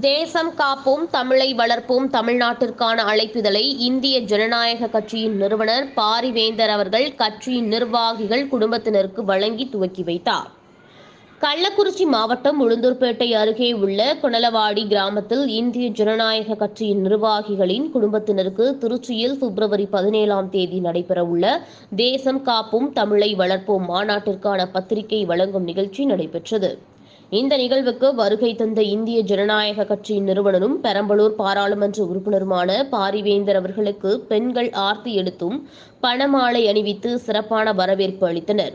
தேசம் காப்போம் தமிழை வளர்ப்போம் தமிழ்நாட்டிற்கான அழைப்பிதழை இந்திய ஜனநாயக கட்சியின் நிறுவனர் பாரிவேந்தர் அவர்கள் கட்சியின் நிர்வாகிகள் குடும்பத்தினருக்கு வழங்கி துவக்கி வைத்தார். கள்ளக்குறிச்சி மாவட்டம் உளுந்தூர்பேட்டை அருகே உள்ள குணலவாடி கிராமத்தில் இந்திய ஜனநாயக கட்சியின் நிர்வாகிகளின் குடும்பத்தினருக்கு திருச்சியில் பிப்ரவரி பதினேழாம் தேதி நடைபெறவுள்ள தேசம் காப்போம் தமிழை வளர்ப்போம் மாநாட்டிற்கான பத்திரிகை வழங்கும் நிகழ்ச்சி நடைபெற்றது. இந்த நிகழ்வுக்கு வருகை தந்த இந்திய ஜனநாயக கட்சியின் நிறுவனரும் பெரம்பலூர் பாராளுமன்ற உறுப்பினருமான பாரிவேந்தர் அவர்களுக்கு பெண்கள் ஆர்த்தி எடுத்தும் பணமாலை அணிவித்து சிறப்பான வரவேற்பு அளித்தனர்.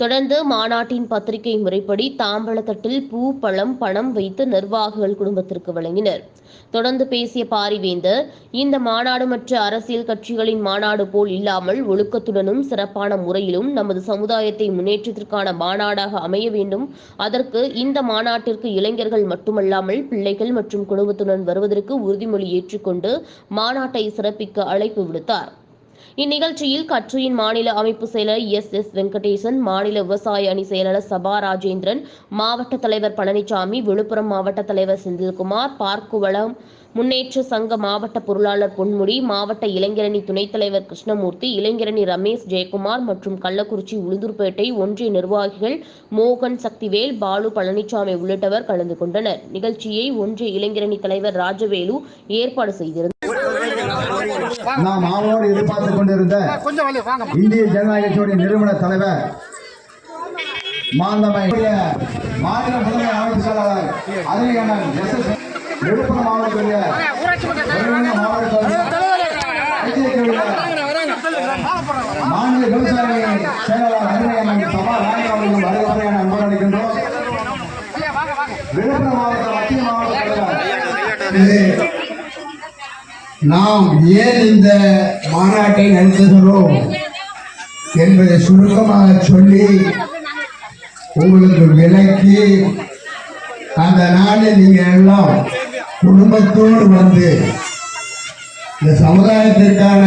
தொடர்ந்து மாநாட்டின் பத்திரிகை முறைப்படி தாம்பழத்தட்டில் பூ பழம் பணம் வைத்து நிர்வாகிகள் குடும்பத்திற்கு வழங்கினர். தொடர்ந்து பேசிய பாரிவேந்தர் இந்த மாநாடு மற்ற அரசியல் கட்சிகளின் மாநாடு போல் இல்லாமல் ஒழுக்கத்துடனும் சிறப்பான முறையிலும் நமது சமுதாயத்தை முன்னேற்றத்திற்கான மாநாடாக அமைய வேண்டும். அதற்கு இந்த மாநாட்டிற்கு இளைஞர்கள் மட்டுமல்லாமல் பிள்ளைகள் மற்றும் குடும்பத்துடன் வருவதற்கு உறுதிமொழி ஏற்றுக்கொண்டு மாநாட்டை சிறப்பிக்க அழைப்பு விடுத்தார். இந்நிகழ்ச்சியில் கட்சியின் மாநில அமைப்பு செயலர் எஸ் எஸ் வெங்கடேசன் மாநில விவசாய அணி செயலாளர் சபா ராஜேந்திரன் மாவட்ட தலைவர் பழனிசாமி விழுப்புரம் மாவட்ட தலைவர் செந்தில்குமார் பார்க்குவளம் முன்னேற்ற சங்க மாவட்ட பொருளாளர் பொன்முடி மாவட்ட இளைஞரணி துணைத் தலைவர் கிருஷ்ணமூர்த்தி இளைஞரணி ரமேஷ் ஜெயக்குமார் மற்றும் கள்ளக்குறிச்சி உளுந்தூர்பேட்டை ஒன்றிய நிர்வாகிகள் மோகன் சக்திவேல் பாலு பழனிசாமி உள்ளிட்டவர் கலந்து கொண்டனர். நிகழ்ச்சியை ஒன்றிய இளைஞரணி தலைவர் ராஜவேலு ஏற்பாடு செய்திருந்தார். நாம் ஆவலோடு எதிர்பார்த்துக் கொண்டிருந்த இந்திய ஜனநாயக கட்சியுடைய நிறுவன தலைவர் மாந்தமை மாநில முதன்மை அமைப்பு செயலாளர் எஸ். எஸ். விழுப்புரம் மாவட்டத்துடைய ஐஜேகேவுடைய மாநில விவசாய செயலாளர் அதிகாரி சபா ராணி அவர்கள் வருக வரை என அன்போடு அளிக்கின்றோம். விழுப்புரம் மாவட்ட மத்திய மாவட்ட தலைவர். நாம் ஏன் இந்த மாநாட்டை நடத்துகிறோம் என்பதை சுருக்கமாக சொல்லி உங்களுக்கு விளக்கி அந்த நாளில் நீங்கள் எல்லாம் குடும்பத்தோடு வந்து இந்த சமுதாயத்திற்கான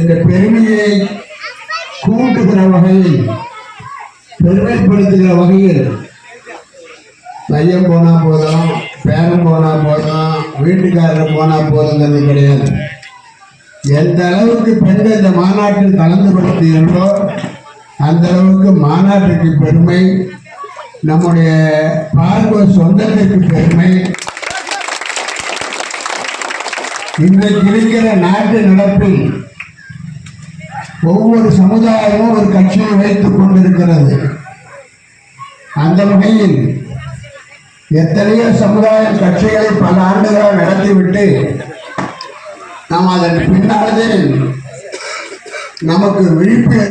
இந்த பெருமையை கூட்டுகிற வகையில் பெருமைப்படுத்துகிற வகையில் பையன் போனால் போதும் பேரன் போனால் போதும் வீட்டுக்காரர் போனா போதுங்கிறது கிடையாது. எந்த அளவுக்கு பெண்கள் இந்த மாநாட்டில் கலந்து கொடுத்தீர்களோ அந்த அளவுக்கு மாநாட்டுக்கு பெருமை நம்முடைய பார்வை சொந்தத்திற்கு பெருமை. இன்றைக்கு இருக்கிற நாட்டு நடப்பில் ஒவ்வொரு சமுதாயமும் ஒரு கட்சியை வைத்துக் கொண்டிருக்கிறது. அந்த வகையில் எத்தனையோ சமுதாய கட்சிகளை பல ஆண்டுகளாக நடத்திவிட்டு நாம் அதன் பின்னாலே நமக்கு விழிப்பு